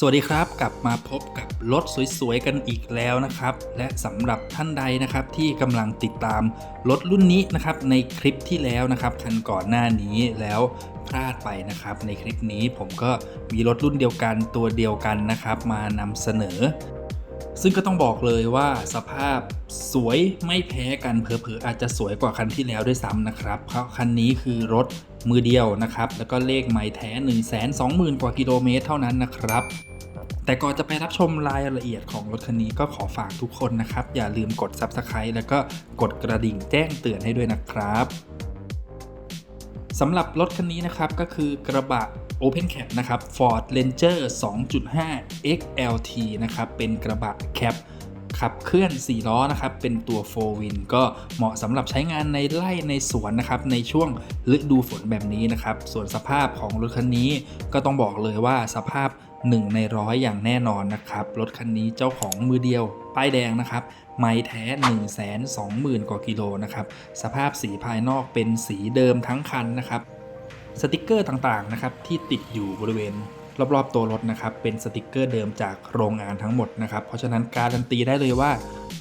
สวัสดีครับ กลับมาพบกับรถสวยๆกันอีกแล้วนะครับ และสำหรับท่านใดนะครับที่กำลังติดตามรถรุ่นนี้นะครับในคลิปที่แล้วนะครับคันก่อนหน้านี้แล้วพลาดไปนะครับ ในคลิปนี้ผมก็มีรถรุ่นเดียวกันตัวเดียวกันนะครับ มานำเสนอ ซึ่งก็ต้องบอกเลยว่าสภาพสวยไม่แพ้กันเผลอๆอาจจะสวยกว่าคันที่แล้วด้วยซ้ำนะครับเพราะคันนี้คือรถ มือเดียวนะครับ แล้วก็เลขไม้แท้ 1 2 0 0 0 0 กว่ากิโลเมตรเท่านั้นนะครับ แต่ก่อนจะไปรับชมรายละเอียดของรถคันนี้ก็ขอฝากทุกคนนะครับ อย่าลืมกด Subscribe แล้วก็กดกระดิ่งแจ้งเตือนให้ด้วยนะครับสำหรับรถคันนี้นะครับก็คือกระบะ Open Cap นะครับ Ford Ranger 2.5 XLT นะครับเป็นกระบะแคป ขับเคลื่อน 4 ล้อนะครับเป็นตัว4 Win ก็เหมาะสำหรับใช้งานในไร่ในสวนนะครับในช่วงฤดูฝนแบบนี้นะครับส่วนสภาพของรถคันนี้ก็ต้องบอกเลยว่าสภาพ 1 ในร้อยอย่างแน่นอนนะครับรถคันนี้เจ้าของมือเดียวป้ายแดงนะครับไม้แท้ 1 2 0 0 0 0 กว่ากิโลนะครับสภาพสีภายนอกเป็นสีเดิมทั้งคันนะครับสติกเกอร์ต่างๆนะครับที่ติดอยู่บริเวณ รอบๆตัวรถนะครับเป็นสติกเกอร์เดิมจากโรงงานทั้งหมดนะครับเพราะฉะนั้นการันตีได้เลยว่า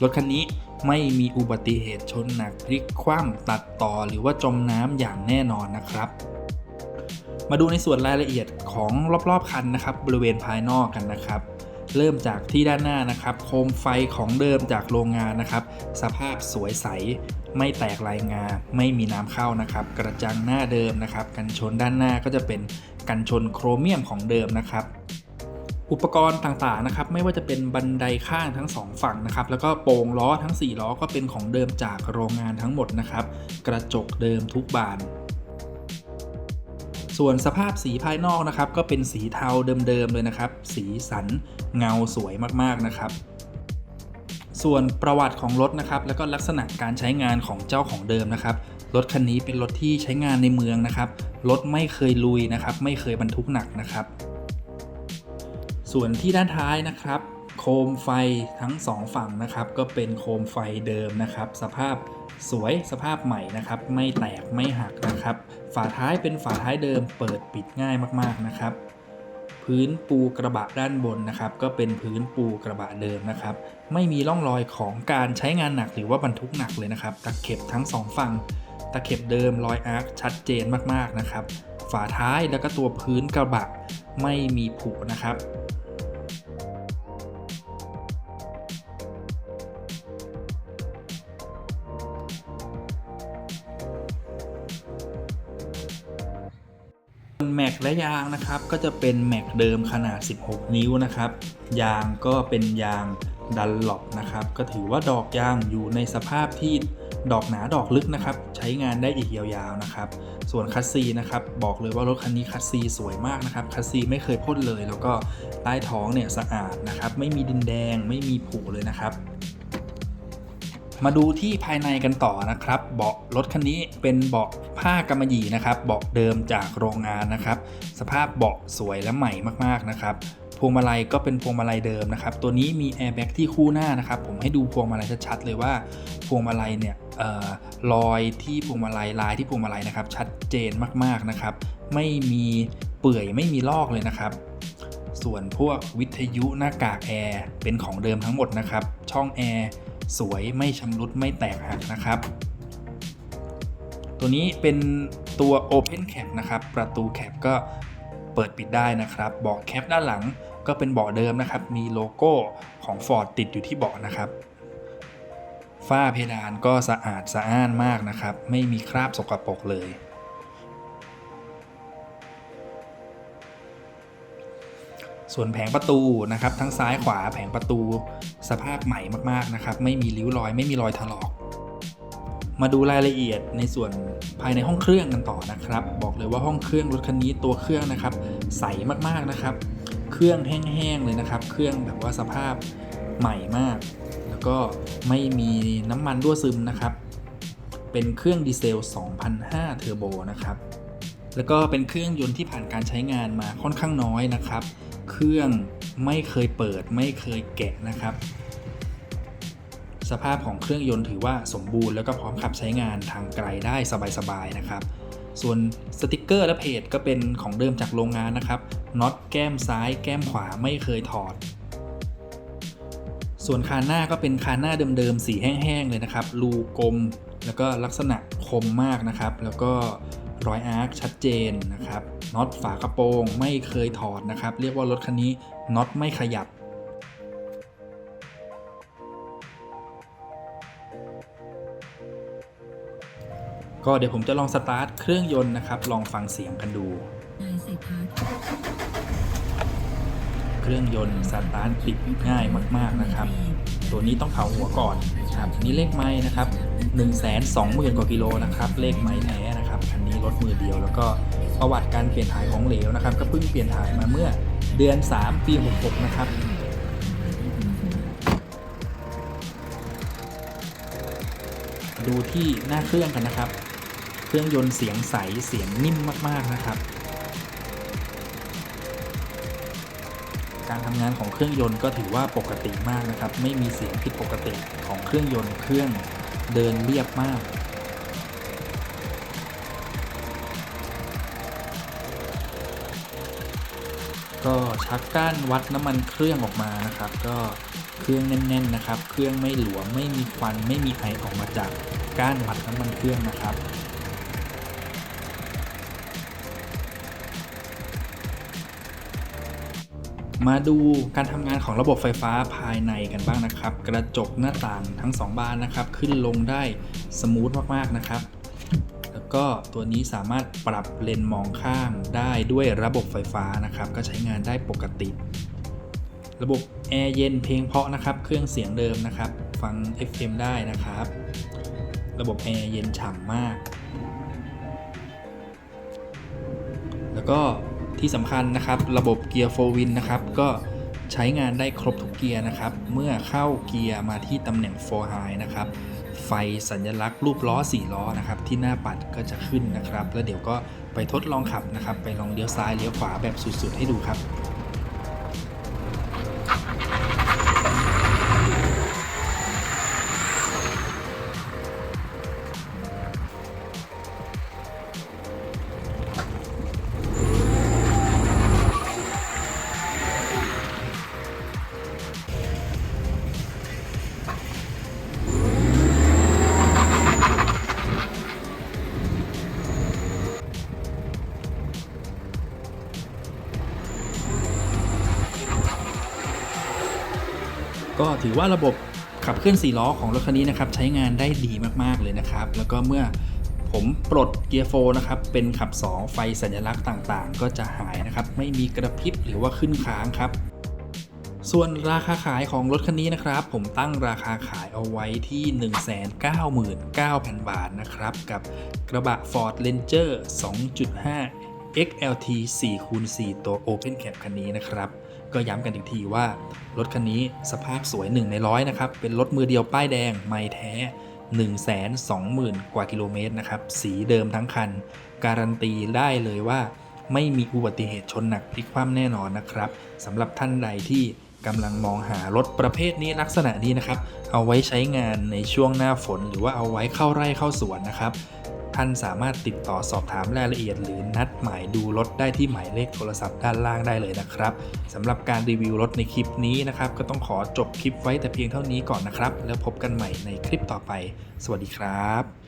รถคันนี้ไม่มีอุบัติเหตุชนหนักพลิกคว่ำตัดต่อหรือว่าจมน้ำอย่างแน่นอนนะครับมาดูในส่วนรายละเอียดของรอบๆคันนะครับบริเวณภายนอกกันนะครับ เริ่มจากที่ด้านหน้านะครับ โคมไฟของเดิมจากโรงงานนะครับ สภาพสวยใส ไม่แตกลายงา ไม่มีน้ำเข้านะครับ กระจังหน้าเดิมนะครับ กันชนด้านหน้าก็จะเป็นกันชนโครเมียมของเดิมนะครับ อุปกรณ์ต่างๆนะครับ ไม่ว่าจะเป็นบันไดข้างทั้งสองฝั่งนะครับ แล้วก็โป่งล้อทั้ง 4 ล้อก็เป็นของเดิมจากโรงงานทั้งหมดนะครับ กระจกเดิมทุกบานส่วนสภาพสีภายนอกนะครับ ก็เป็นสีเทาเดิมๆเลยนะครับ สีสันเงาสวยมากๆนะครับ ส่วนประวัติของรถนะครับแล้วก็ลักษณะการใช้งานของเจ้าของเดิมนะครับรถคันนี้เป็นรถที่ใช้งานในเมืองนะครับรถไม่เคยลุยนะครับ ไม่เคยบรรทุกหนักนะครับ ส่วนที่ด้านท้ายนะครับ โคมไฟทั้งสองฝั่งนะครับ ก็เป็นโคมไฟเดิมนะครับ สภาพสวยสภาพใหม่นะครับ ไม่แตกไม่หักนะครับ ฝาท้ายเป็นฝาท้ายเดิม เปิดปิดง่ายมากๆนะครับ พื้นปูกระบะด้านบนนะครับ ก็เป็นพื้นปูกระบะเดิมนะครับ ไม่มีร่องรอยของการใช้งานหนักหรือว่าบรรทุกหนักเลยนะครับ ตะเข็บทั้งสองฝั่ง ตะเข็บเดิมรอยอาร์คชัดเจนมากๆนะครับ ฝาท้ายแล้วก็ตัวพื้นกระบะไม่มีผุนะครับ แม็กและยางนะครับก็จะเป็นแม็กเดิมขนาด 16 นิ้วนะครับ ยางก็เป็นยางดันหลบนะครับ ก็ถือว่าดอกยางอยู่ในสภาพที่ดอกหนาดอกลึกนะครับ ใช้งานได้อีกยาวๆนะครับ ส่วนคัสซีนะครับ บอกเลยว่ารถคันนี้คัสซีสวยมากนะครับ คัสซีไม่เคยพ่นเลย แล้วก็ใต้ท้องเนี่ยสะอาดนะครับ ไม่มีดินแดง ไม่มีผุเลยนะครับ มาดูที่ภายในกันต่อนะครับ เบาะรถคันนี้เป็นเบาะผ้ากำมะหยี่นะครับ เบาะเดิมจากโรงงานนะครับ สภาพเบาะสวยและใหม่มากๆนะครับพวงมาลัยก็เป็นพวงมาลัยเดิมนะครับ ตัวนี้มีแอร์แบ็กที่คู่หน้านะครับ ผมให้ดูพวงมาลัยชัดๆเลยว่า พวงมาลัยเนี่ยเอ่อรอยที่พวงมาลัยลายที่พวงมาลัยนะครับ ชัดเจนมากๆนะครับ ไม่มีเปื่อยไม่มีลอกเลยนะครับ ส่วนพวกวิทยุหน้ากากแอร์เป็นของเดิมทั้งหมดนะครับ ช่องแอร์ สวยไม่ชำรุดไม่แตกหักนะครับ ตัวนี้เป็นตัว Open Cap นะครับ ประตูแคปก็เปิดปิดได้นะครับเบาะแคปด้านหลังก็เป็นเบาะเดิมนะครับ มีโลโก้ของ Ford ติดอยู่ที่เบาะนะครับฝ้าเพดานก็สะอาดสะอ้านมากนะครับ ไม่มีคราบสกปรกเลย ส่วนแผงประตูนะครับ ทั้งซ้ายขวาแผงประตูสภาพใหม่มากๆนะครับ ไม่มีริ้วรอย ไม่มีรอยถลอก มาดูรายละเอียดในส่วนภายในห้องเครื่องกันต่อนะครับ บอกเลยว่าห้องเครื่องรถคันนี้ตัวเครื่องนะครับ ใสมากๆนะครับ เครื่องแห้งๆเลยนะครับ เครื่องแบบว่าสภาพใหม่มาก แล้วก็ไม่มีน้ำมันรั่วซึมนะครับ เป็นเครื่องดีเซล 2005 เทอร์โบนะครับแล้วก็เป็นเครื่องยนต์ที่ผ่านการใช้งานมาค่อนข้างน้อยนะครับ เครื่องไม่เคยเปิดไม่เคยแกะนะครับ สภาพของเครื่องยนต์ถือว่าสมบูรณ์แล้วก็พร้อมขับใช้งานทางไกลได้สบายๆนะครับ ส่วนสติกเกอร์และเพจก็เป็นของเดิมจากโรงงานนะครับน็อตแก้มซ้ายแก้มขวาไม่เคยถอด ส่วนคานหน้าก็เป็นคานหน้าเดิมๆสีแห้งๆเลยนะครับรูกลมแล้วก็ลักษณะคมมากนะครับ แล้วก็รอยอาร์คชัดเจนนะครับ น็อตฝากระโปรงไม่เคยถอดนะครับ เรียกว่ารถคันนี้น็อตไม่ขยับก็เดี๋ยวผมจะลองสตาร์ทเครื่องยนต์นะครับ ลองฟังเสียงกันดูนายเศรษฐาเครื่องยนต์สตาร์ทติดง่ายมาก ๆนะครับ ตัวนี้ต้องเผาหัวก่อนครับนี่เลขไม้นะครับ 1 2 0 0 0 0 กว่ากิโลนะครับ เลขไม้แท้นะครับคันนี้รถมือเดียวแล้วก็ ประวัติการเปลี่ยนถ่ายของเหลวนะครับ ก็เพิ่งเปลี่ยนถ่ายมาเมื่อเดือน 3 ปี 66 นะครับดูที่หน้าเครื่องกันนะครับ เครื่องยนต์เสียงใส เสียงนิ่มมาก ๆ นะครับ การทำงานของเครื่องยนต์ก็ถือว่าปกติมากนะครับ ไม่มีเสียงผิดปกติของเครื่องยนต์ เครื่องเดินเรียบมาก ก็ชักก้านวัดน้ำมันเครื่องออกมานะครับ ก็เครื่องแน่น ๆนะครับ เครื่องไม่หลวมไม่มีควันไม่มีไอออกมาจากก้านวัดน้ำมันเครื่องนะครับมาดูการทำงานของระบบไฟฟ้าภายในกันบ้างนะครับ กระจกหน้าต่างทั้ง 2 บานนะครับ ขึ้นลงได้สมูทมากๆนะครับ ก็ตัวนี้สามารถปรับเลนส์มองข้างได้ด้วยระบบไฟฟ้านะครับ ก็ใช้งานได้ปกติ ระบบแอร์เย็นเพลงเพาะนะครับ เครื่องเสียงเดิมนะครับ ฟัง FM ได้นะครับ ระบบแอร์เย็นฉ่ำมาก แล้วก็ที่สำคัญนะครับ ระบบเกียร์โฟวินนะครับ ก็ใช้งานได้ครบทุกเกียร์นะครับ เมื่อเข้าเกียร์มาที่ตำแหน่ง for high นะครับ ไฟสัญลักษณ์รูปล้อ4ล้อนะครับที่หน้าปัดก็จะขึ้นนะครับ แล้วเดี๋ยวก็ไปทดลองขับนะครับ ไปลองเลี้ยวซ้ายเลี้ยวขวาแบบสุดๆ ให้ดูครับ ก็ถือว่าระบบขับเคลื่อน4ล้อของรถคันนี้นะครับใช้งานได้ดีมากๆเลยนะครับ แล้วก็เมื่อผมปลดเกียร์โฟนะครับเป็นขับ 2 ไฟสัญลักษณ์ต่างๆ ก็จะหายนะครับ ไม่มีกระพริบหรือว่าขึ้นค้างครับ ส่วนราคาขายของรถคันนี้นะครับ ผมตั้งราคาขายเอาไว้ที่ 199,000 บาทนะครับ กับกระบะ Ford Ranger 2.5 XLT 4คูณ4ตัว Open Cap คันนี้นะครับ ก็ย้ำกันอีกทีว่า รถคันนี้สภาพสวย 1 ในร้อยนะครับ เป็นรถมือเดียวป้ายแดง ไม่แท้ 120,000 กว่ากิโลเมตรนะครับ สีเดิมทั้งคัน การันตีได้เลยว่า ไม่มีอุบัติเหตุชนหนักพลิกคว่ำแน่นอนนะครับสำหรับท่านใดที่กำลังมองหารถประเภทนี้ลักษณะนี้นะครับ เอาไว้ใช้งานในช่วงหน้าฝน หรือว่าเอาไว้เข้าไร่เข้าสวนนะครับ ท่านสามารถติดต่อสอบถามรายละเอียด หรือนัดหมายดูรถได้ที่หมายเลขโทรศัพท์ด้านล่างได้เลยนะครับสำหรับการรีวิวรถในคลิปนี้นะครับก็ต้องขอจบคลิปไว้แต่เพียงเท่านี้ก่อนนะครับ แล้วพบกันใหม่ในคลิปต่อไป สวัสดีครับ